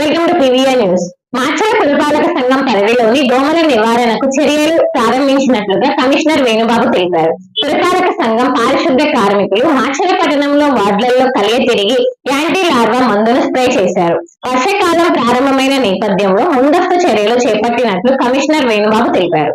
Welcome to PVR news. Macherla పురపాలక సంఘం పరిధిలోని దోమల నివారణకు చర్యలు ప్రారంభించినట్లుగా కమిషనర్ వేణుబాబు తెలిపారు. పురపాలక సంఘం పారిశుద్ధ్య కార్మికులు మాచల పట్టణంలో వార్డులలో కలియ తిరిగి యాంటీ లార్వా మందును స్ప్రే చేశారు. వర్షాకాలం ప్రారంభమైన నేపథ్యంలో ముందస్తు చర్యలు చేపట్టినట్లు కమిషనర్ వేణుబాబు తెలిపారు.